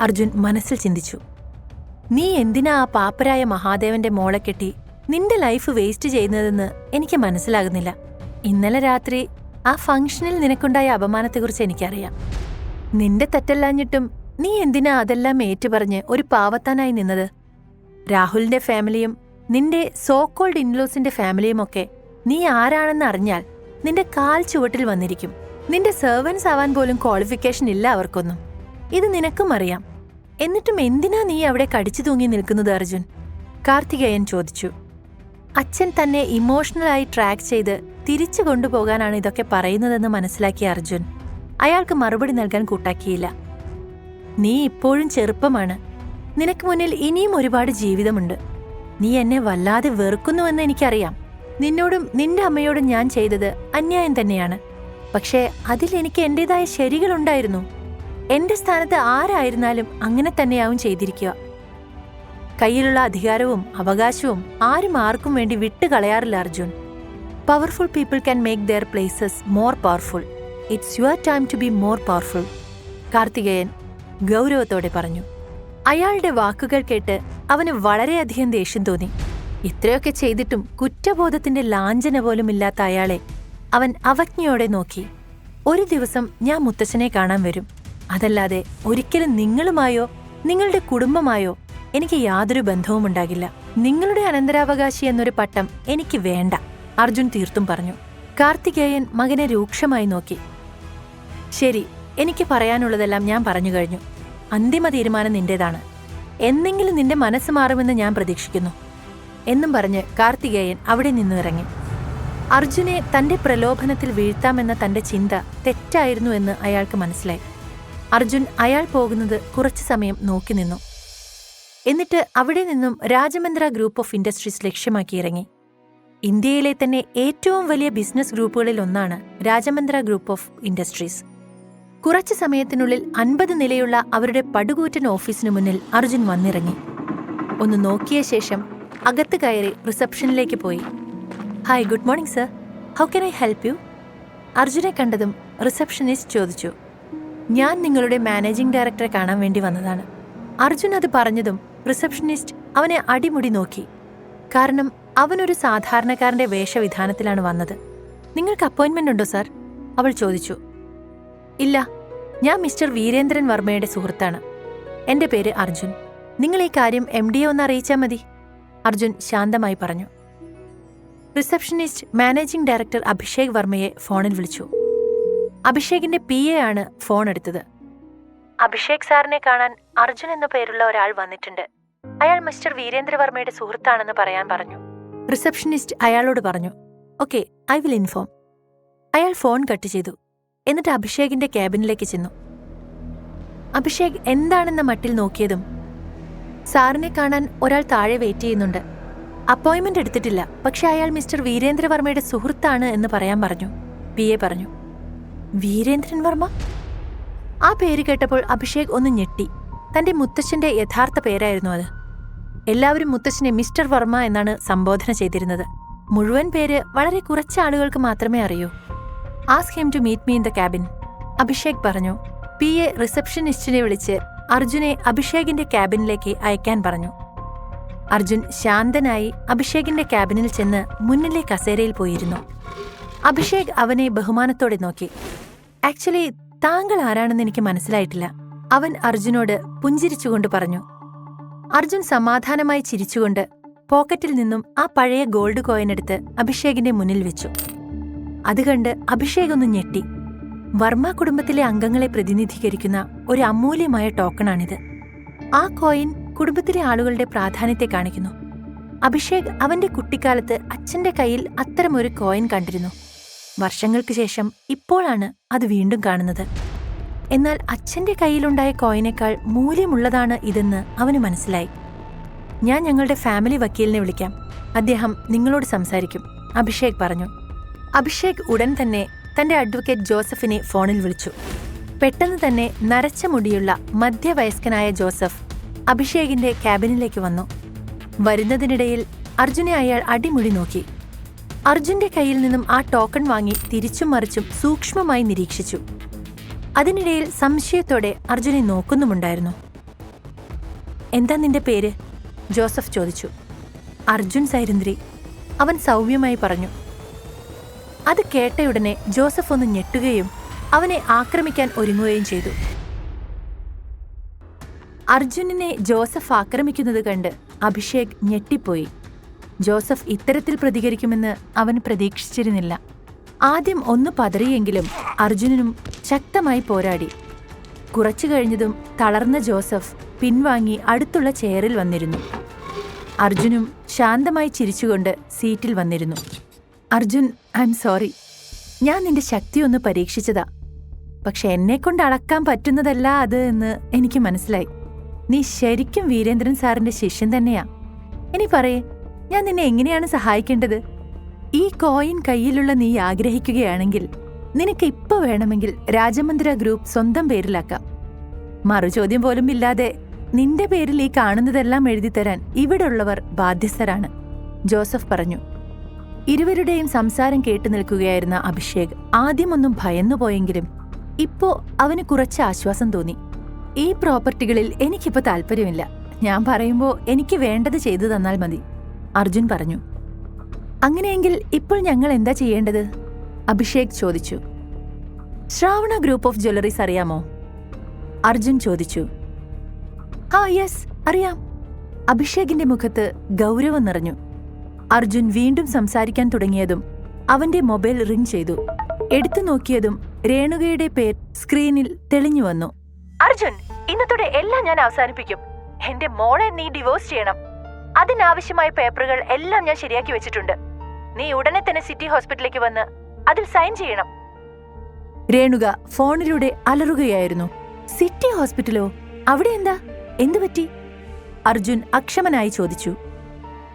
അർജുൻ മനസ്സിൽ ചിന്തിച്ചു. നീ എന്തിനാ ആ പാപ്പരായ മഹാദേവന്റെ മോളെ കെട്ടി നിന്റെ ലൈഫ് വേസ്റ്റ് ചെയ്യുന്നതെന്ന് എനിക്ക് മനസ്സിലാകുന്നില്ല. ഇന്നലെ രാത്രി ആ ഫംഗ്ഷനിൽ നിനക്കുണ്ടായ അപമാനത്തെക്കുറിച്ച് എനിക്കറിയാം. നിന്റെ തെറ്റല്ലാഞ്ഞിട്ടും നീ എന്തിനാ അതെല്ലാം ഏറ്റുപറഞ്ഞ് ഒരു പാവത്താനായി നിന്നത്? രാഹുലിന്റെ ഫാമിലിയും നിന്റെ സോക്കോൾഡ് ഇൻലോസിന്റെ ഫാമിലിയും ഒക്കെ നീ ആരാണെന്ന് അറിഞ്ഞാൽ നിന്റെ കാൽ ചുവട്ടിൽ വന്നിരിക്കും. നിന്റെ സെർവൻസ് ആവാൻ പോലും ക്വാളിഫിക്കേഷൻ ഇല്ല അവർക്കൊന്നും. ഇത് നിനക്കും അറിയാം. എന്നിട്ടും എന്തിനാ നീ അവിടെ കടിച്ചു തൂങ്ങി നിൽക്കുന്നത് അർജുൻ? കാർത്തികേയൻ ചോദിച്ചു. അച്ഛൻ തന്നെ ഇമോഷണലായി ട്രാക്ക് ചെയ്ത് തിരിച്ചു കൊണ്ടുപോകാനാണ് ഇതൊക്കെ പറയുന്നതെന്ന് മനസ്സിലാക്കിയ അർജുൻ. അയാൾക്ക് മറുപടി നൽകാൻ കൂട്ടാക്കിയില്ല. നീ ഇപ്പോഴും ചെറുപ്പമാണ്. നിനക്ക് മുന്നിൽ ഇനിയും ഒരുപാട് ജീവിതമുണ്ട്. നീ എന്നെ വല്ലാതെ വെറുക്കുന്നുവെന്ന് എനിക്കറിയാം. നിന്നോടും നിന്റെ അമ്മയോടും ഞാൻ ചെയ്തത് അന്യായം തന്നെയാണ്. പക്ഷേ അതിൽ എനിക്ക് എന്റേതായ ശരികളുണ്ടായിരുന്നു. എന്റെ സ്ഥാനത്ത് ആരായിരുന്നാലും അങ്ങനെ തന്നെയാവും ചെയ്തിരിക്കുക. കയ്യിലുള്ള അധികാരവും അവകാശവും ആരും ആർക്കും വേണ്ടി വിട്ടുകളയാറില്ല Arjun. Powerful people can make their places more powerful it's your time to be more powerful Karthikeyan ഗൗരവത്തോടെ പറഞ്ഞു. അയാളുടെ വാക്കുകൾ കേട്ട് അവന് വളരെയധികം ദേഷ്യം തോന്നി. ഇത്രയൊക്കെ ചെയ്തിട്ടും കുറ്റബോധത്തിന്റെ ലാഞ്ചന പോലും ഇല്ലാത്ത അയാളെ അവൻ അവജ്ഞയോടെ നോക്കി. ഒരു ദിവസം ഞാൻ മുത്തച്ഛനെ കാണാൻ വരും. അതല്ലാതെ ഒരിക്കലും നിങ്ങളുമായോ നിങ്ങളുടെ കുടുംബമായോ എനിക്ക് യാതൊരു ബന്ധവും ഉണ്ടാകില്ല. നിങ്ങളുടെ അനന്തരാവകാശി എന്നൊരു പട്ടം എനിക്ക് വേണ്ട അർജുൻ തീർത്തും പറഞ്ഞു. കാർത്തികേയൻ മകനെ രൂക്ഷമായി നോക്കി. ശരി എനിക്ക് പറയാനുള്ളതെല്ലാം ഞാൻ പറഞ്ഞു കഴിഞ്ഞു. അന്തിമ തീരുമാനം നിന്റേതാണ്. എന്നെങ്കിലും നിന്റെ മനസ്സ് മാറുമെന്ന് ഞാൻ പ്രതീക്ഷിക്കുന്നു എന്നും പറഞ്ഞ് കാർത്തികേയൻ അവിടെ നിന്ന് ഇറങ്ങി. അർജുനെ തന്റെ പ്രലോഭനത്തിൽ വീഴ്ത്താമെന്ന തന്റെ ചിന്ത തെറ്റായിരുന്നു എന്ന് അയാൾക്ക് മനസ്സിലായി. അർജുൻ അയാൾ പോകുന്നത് കുറച്ചു സമയം നോക്കി നിന്നു. എന്നിട്ട് അവിടെ നിന്നും രാജമന്ദ്ര ഗ്രൂപ്പ് ഓഫ് ഇൻഡസ്ട്രീസ് ലക്ഷ്യമാക്കി ഇറങ്ങി. ഇന്ത്യയിലെ തന്നെ ഏറ്റവും വലിയ ബിസിനസ് ഗ്രൂപ്പുകളിൽ ഒന്നാണ് രാജമന്ദ്ര ഗ്രൂപ്പ് ഓഫ് ഇൻഡസ്ട്രീസ്. കുറച്ചു സമയത്തിനുള്ളിൽ അൻപത് നിലയുള്ള അവരുടെ പടുകൂറ്റൻ ഓഫീസിനു മുന്നിൽ അർജുൻ വന്നിറങ്ങി. ഒന്ന് നോക്കിയ ശേഷം അകത്ത് കയറി റിസപ്ഷനിലേക്ക് പോയി. Hi good morning sir. How can I help you? അർജുനെ കണ്ടതും റിസപ്ഷനിസ്റ്റ് ചോദിച്ചു. ഞാൻ നിങ്ങളുടെ മാനേജിംഗ് ഡയറക്ടറെ കാണാൻ വേണ്ടി വന്നതാണ്. അർജുൻ അത് പറഞ്ഞതും റിസപ്ഷനിസ്റ്റ് അവനെ അടിമുടി നോക്കി. കാരണം അവനൊരു സാധാരണക്കാരന്റെ വേഷവിധാനത്തിലാണ് വന്നത്. നിങ്ങൾക്ക് അപ്പോയിന്റ്മെന്റ് ഉണ്ടോ സാർ? അവൾ ചോദിച്ചു. ഇല്ല ഞാൻ മിസ്റ്റർ വീരേന്ദ്രൻ വർമ്മയുടെ സുഹൃത്താണ്. എന്റെ പേര് അർജുൻ. നിങ്ങൾ ഈ കാര്യം എം ഡിയെ ഒന്ന് അറിയിച്ചാൽ മതി അർജുൻ ശാന്തമായി പറഞ്ഞു. റിസപ്ഷനിസ്റ്റ് മാനേജിംഗ് ഡയറക്ടർ അഭിഷേക് വർമ്മയെ ഫോണിൽ വിളിച്ചു. അഭിഷേകിന്റെ പി എ ആണ് ഫോൺ എടുത്തത്. അഭിഷേക് സാറിനെ കാണാൻ അർജുൻ എന്ന പേരുള്ള ഒരാൾ വന്നിട്ടുണ്ട്. അയാൾ മിസ്റ്റർ വീരേന്ദ്രവർമ്മയുടെ സുഹൃത്താണെന്ന് പറയാൻ പറഞ്ഞു. റിസപ്ഷനിസ്റ്റ് അയാളോട് പറഞ്ഞു ഓക്കെ ഐ വിൽ ഇൻഫോം അയാൾ ഫോൺ കട്ട് ചെയ്തു. എന്നിട്ട് അഭിഷേകിന്റെ ക്യാബിനിലേക്ക് ചെന്നു. അഭിഷേക് എന്താണെന്ന മട്ടിൽ നോക്കിയതും സാറിനെ കാണാൻ ഒരാൾ താഴെ വെയിറ്റ് ചെയ്യുന്നുണ്ട്. അപ്പോയിന്റ്മെന്റ് എടുത്തിട്ടില്ല പക്ഷെ അയാൾ മിസ്റ്റർ വീരേന്ദ്രവർമ്മയുടെ സുഹൃത്താണ് എന്ന് പറയാൻ പറഞ്ഞു. പി എ പറഞ്ഞു വീരേന്ദ്രൻ വർമ്മ? ആ പേര് കേട്ടപ്പോൾ അഭിഷേക് ഒന്ന് ഞെട്ടി. തന്റെ മുത്തശ്ശന്റെ യഥാർത്ഥ പേരായിരുന്നു അത്. എല്ലാവരും മുത്തശ്ശനെ മിസ്റ്റർ വർമ്മ എന്നാണ് സംബോധന ചെയ്തിരുന്നത്. മുഴുവൻ പേര് വളരെ കുറച്ച് ആളുകൾക്ക് മാത്രമേ അറിയൂ. Ask him to meet me in the cabin Abhishek പറഞ്ഞു. പി. എ. റിസപ്ഷനിസ്റ്റിനെ വിളിച്ച് അർജുനെ അഭിഷേകിന്റെ ക്യാബിനിലേക്ക് അയക്കാൻ പറഞ്ഞു. അർജുൻ ശാന്തനായി അഭിഷേകിന്റെ ക്യാബിനിൽ ചെന്ന് മുന്നിലെ കസേരയിൽ പോയിരുന്നു. അഭിഷേക് അവനെ ബഹുമാനത്തോടെ നോക്കി. ആക്ച്വലി താങ്കൾ ആരാണെന്ന് എനിക്ക് മനസ്സിലായിട്ടില്ല അവൻ അർജുനോട് പുഞ്ചിരിച്ചുകൊണ്ട് പറഞ്ഞു. അർജുൻ സമാധാനമായി ചിരിച്ചുകൊണ്ട് പോക്കറ്റിൽ നിന്നും ആ പഴയ ഗോൾഡ് കോയിൻ എടുത്ത് അഭിഷേകിന്റെ മുന്നിൽ വെച്ചു. അത് കണ്ട് അഭിഷേക് ഒന്ന് ഞെട്ടി. വർമ്മ കുടുംബത്തിലെ അംഗങ്ങളെ പ്രതിനിധീകരിക്കുന്ന ഒരു അമൂല്യമായ ടോക്കണാണിത്. ആ കോയിൻ കുടുംബത്തിലെ ആളുകളുടെ പ്രാധാന്യത്തെ കാണിക്കുന്നു. അഭിഷേക് അവന്റെ കുട്ടിക്കാലത്ത് അച്ഛന്റെ കയ്യിൽ അത്തരമൊരു കോയിൻ കണ്ടിരുന്നു. വർഷങ്ങൾക്ക് ശേഷം ഇപ്പോഴാണ് അത് വീണ്ടും കാണുന്നത്. എന്നാൽ അച്ഛന്റെ കയ്യിലുണ്ടായ കോയിനേക്കാൾ മൂല്യമുള്ളതാണ് ഇതെന്ന് അവന് മനസ്സിലായി. ഞാൻ ഞങ്ങളുടെ ഫാമിലി വക്കീലിനെ വിളിക്കാം. അദ്ദേഹം നിങ്ങളോട് സംസാരിക്കും. അഭിഷേക് പറഞ്ഞു. അഭിഷേക് ഉടൻ തന്നെ തന്റെ അഡ്വക്കേറ്റ് ജോസഫിനെ ഫോണിൽ വിളിച്ചു. പെട്ടെന്ന് തന്നെ നരച്ച മുടിയുള്ള മധ്യവയസ്കനായ ജോസഫ് അഭിഷേകിന്റെ ക്യാബിനിലേക്ക് വന്നു. വരുന്നതിനിടയിൽ അർജുനെ അയാൾ അടിമുടി നോക്കി. അർജുന്റെ കയ്യിൽ നിന്നും ആ ടോക്കൺ വാങ്ങി തിരിച്ചും മറിച്ചും സൂക്ഷ്മമായി നിരീക്ഷിച്ചു. അതിനിടയിൽ സംശയത്തോടെ അർജുനെ നോക്കുന്നുമുണ്ടായിരുന്നു. എന്താ നിന്റെ പേര്? ജോസഫ് ചോദിച്ചു. അർജുൻ സൈരന്ദ്രി അവൻ സൗമ്യമായി പറഞ്ഞു. അത് കേട്ടയുടനെ ജോസഫ് ഒന്ന് ഞെട്ടുകയും അവനെ ആക്രമിക്കാൻ ഒരുങ്ങുകയും ചെയ്തു. അർജുനനെ ജോസഫ് ആക്രമിക്കുന്നത് കണ്ട് അഭിഷേക് ഞെട്ടിപ്പോയി. ജോസഫ് ഇത്തരത്തിൽ പ്രതികരിക്കുമെന്ന് അവൻ പ്രതീക്ഷിച്ചിരുന്നില്ല. ആദ്യം ഒന്ന് പതറിയെങ്കിലും അർജുനനും ശക്തമായി പോരാടി. കുറച്ചു കഴിഞ്ഞതും തളർന്ന ജോസഫ് പിൻവാങ്ങി അടുത്തുള്ള ചെയറിൽ വന്നിരുന്നു. അർജുനും ശാന്തമായി ചിരിച്ചുകൊണ്ട് സീറ്റിൽ വന്നിരുന്നു. അർജുൻ ഐ എം സോറി ഞാൻ നിന്റെ ശക്തി ഒന്ന് പരീക്ഷിച്ചതാ. പക്ഷെ എന്നെക്കൊണ്ട് അളക്കാൻ പറ്റുന്നതല്ല അത് എന്ന് എനിക്ക് മനസ്സിലായി. നീ ശരിക്കും വീരേന്ദ്രൻ സാറിന്റെ ശിഷ്യൻ തന്നെയാ. ഇനി പറയേ ഞാൻ നിന്നെ എങ്ങനെയാണ് സഹായിക്കേണ്ടത്? ഈ കോയിൻ കയ്യിലുള്ള നീ ആഗ്രഹിക്കുകയാണെങ്കിൽ നിനക്ക് ഇപ്പൊ വേണമെങ്കിൽ രാജമന്ദിര ഗ്രൂപ്പ് സ്വന്തം പേരിലാക്കാം. മറുചോദ്യം പോലും ഇല്ലാതെ നിന്റെ പേരിൽ ഈ കാണുന്നതെല്ലാം എഴുതിത്തരാൻ ഇവിടുള്ളവർ ബാധ്യസ്ഥരാണ്. ജോസഫ് പറഞ്ഞു. ഇരുവരുടെയും സംസാരം കേട്ടു നിൽക്കുകയായിരുന്ന അഭിഷേക് ആദ്യമൊന്നും ഭയന്നുപോയെങ്കിലും ഇപ്പോ അവന് കുറച്ച് ആശ്വാസം തോന്നി. ഈ പ്രോപ്പർട്ടികളിൽ എനിക്കിപ്പോ താല്പര്യമില്ല. ഞാൻ പറയുമ്പോ എനിക്ക് വേണ്ടത് ചെയ്തു തന്നാൽ മതി. അർജുൻ പറഞ്ഞു. അങ്ങനെയെങ്കിൽ ഇപ്പോൾ ഞങ്ങൾ എന്താ ചെയ്യേണ്ടത്? അഭിഷേക് ചോദിച്ചു. ശ്രാവണ ഗ്രൂപ്പ് ഓഫ് ജ്വല്ലറീസ് അറിയാമോ? അർജുൻ ചോദിച്ചു. ആ യെസ് അറിയാം. അഭിഷേകിന്റെ മുഖത്ത് ഗൗരവം നിറഞ്ഞു. അർജുൻ വീണ്ടും സംസാരിക്കാൻ തുടങ്ങിയതും അവന്റെ മൊബൈൽ റിംഗ് ചെയ്തു. എടുത്തു നോക്കിയതും രേണുകയുടെ പേർ സ്ക്രീനിൽ തെളിഞ്ഞു വന്നു. അർജുൻ ഇന്നത്തോടെ എല്ലാം ഞാൻ അവസാനിപ്പിക്കും. എന്റെ മോളെ നീ ഡിവോഴ്സ് ചെയ്യണം. അതിനാവശ്യമായ പേപ്പറുകൾ എല്ലാം ഞാൻ ശരിയാക്കി വെച്ചിട്ടുണ്ട്. നീ ഉടനെ തന്നെ സിറ്റി ഹോസ്പിറ്റലിലേക്ക് വന്ന് അതിൽ സൈൻ ചെയ്യണം. രേണുക ഫോണിലൂടെ അലറുകയായിരുന്നു. സിറ്റി ഹോസ്പിറ്റലോ? അവിടെ എന്താ? എന്തു പറ്റി? അർജുൻ അക്ഷമനായി ചോദിച്ചു.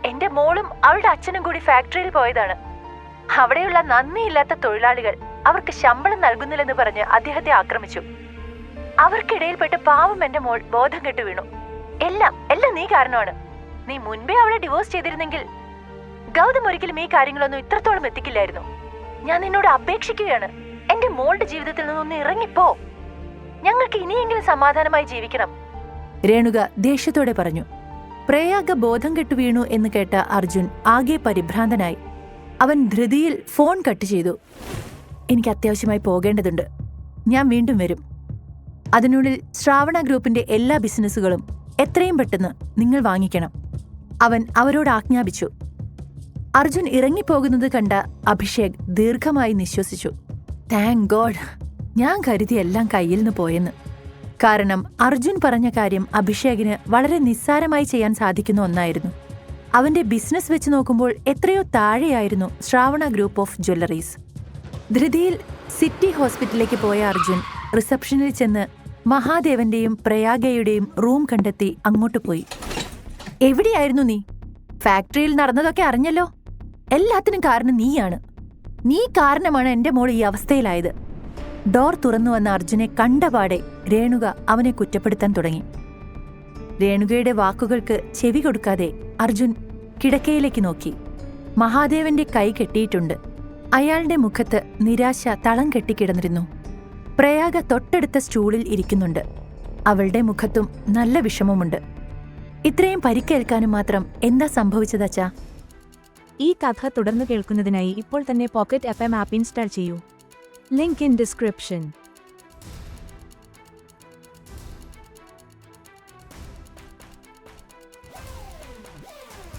എന്റെ മോളും അവളുടെ അച്ഛനും കൂടി ഫാക്ടറിയിൽ പോയതാണ്. അവിടെയുള്ള നന്ദിയില്ലാത്ത തൊഴിലാളികൾ അവർക്ക് ശമ്പളം നൽകുന്നില്ലെന്ന് പറഞ്ഞ് അദ്ദേഹത്തെ ആക്രമിച്ചു. അവർക്കിടയിൽപ്പെട്ട് പാവം എന്റെ മോൾ ബോധം കെട്ടു വീണു. എല്ലാം എല്ലാം നീ കാരണമാണ്. നീ മുൻപേ അവളെ ഡിവോഴ്സ് ചെയ്തിരുന്നെങ്കിൽ ഗൗതം ഒരിക്കലും ഈ കാര്യങ്ങളൊന്നും ഇത്രത്തോളം എത്തിക്കില്ലായിരുന്നു. ഞാൻ നിന്നോട് അപേക്ഷിക്കുകയാണ്. എന്റെ മോളുടെ ജീവിതത്തിൽ നിന്നൊന്ന് ഇറങ്ങിപ്പോ. ഞങ്ങൾക്ക് ഇനിയെങ്കിലും സമാധാനമായി ജീവിക്കണം. രേണുക ദേഷ്യത്തോടെ പറഞ്ഞു. പ്രയാഗ ബോധം കെട്ടു വീണു എന്ന് കേട്ട അർജുൻ ആകെ പരിഭ്രാന്തനായി. അവൻ ധൃതിയിൽ ഫോൺ കട്ട് ചെയ്തു. എനിക്ക് അത്യാവശ്യമായി പോകേണ്ടതുണ്ട്. ഞാൻ വീണ്ടും വരും. അതിനുള്ളിൽ ശ്രാവണ ഗ്രൂപ്പിന്റെ എല്ലാ ബിസിനസ്സുകളും എത്രയും പെട്ടെന്ന് നിങ്ങൾ വാങ്ങിക്കണം. അവൻ അവരോട് ആജ്ഞാപിച്ചു. അർജുൻ ഇറങ്ങിപ്പോകുന്നത് കണ്ട അഭിഷേക് ദീർഘമായി നിശ്വസിച്ചു. താങ്ക് ഗോഡ് ഞാൻ കരുതി എല്ലാം കയ്യിൽ നിന്ന് പോയെന്ന്. കാരണം അർജുൻ പറഞ്ഞ കാര്യം അഭിഷേകിന് വളരെ നിസ്സാരമായി ചെയ്യാൻ സാധിക്കുന്ന ഒന്നായിരുന്നു. അവന്റെ ബിസിനസ് വെച്ച് നോക്കുമ്പോൾ എത്രയോ താഴെയായിരുന്നു ശ്രാവണ ഗ്രൂപ്പ് ഓഫ് ജ്വല്ലറീസ്. ധൃതിയിൽ സിറ്റി ഹോസ്പിറ്റലിലേക്ക് പോയ അർജുൻ റിസപ്ഷനിൽ ചെന്ന് മഹാദേവന്റെയും പ്രയാഗയുടെയും റൂം കണ്ടെത്തി അങ്ങോട്ട് പോയി. എവിടെയായിരുന്നു നീ? ഫാക്ടറിയിൽ നടന്നതൊക്കെ അറിഞ്ഞല്ലോ. എല്ലാത്തിനും കാരണം നീയാണ്. നീ കാരണമാണ് എന്റെ മോൾ ഈ അവസ്ഥയിലായത്. ഡോർ തുറന്നു വന്ന അർജുനെ കണ്ടപാടെ രേണുക അവനെ കുറ്റപ്പെടുത്താൻ തുടങ്ങി. രേണുകയുടെ വാക്കുകൾക്ക് ചെവി കൊടുക്കാതെ അർജുൻ കിടക്കയിലേക്ക് നോക്കി. മഹാദേവന്റെ കൈ കെട്ടിയിട്ടുണ്ട്. അയാളുടെ മുഖത്ത് നിരാശ തളം കെട്ടിക്കിടന്നിരുന്നു പ്രയാഗ തൊട്ടടുത്ത സ്റ്റൂളിൽ ഇരിക്കുന്നുണ്ട്. അവളുടെ മുഖത്തും നല്ല വിഷമമുണ്ട്. ഇത്രയും പരിക്കേൽക്കാനും മാത്രം എന്താ സംഭവിച്ചത് സംഭവിച്ചതച്ചാ? ഈ കഥ തുടർന്ന് കേൾക്കുന്നതിനായി ഇപ്പോൾ തന്നെ pocket F M app install ചെയ്യൂ. Link in description.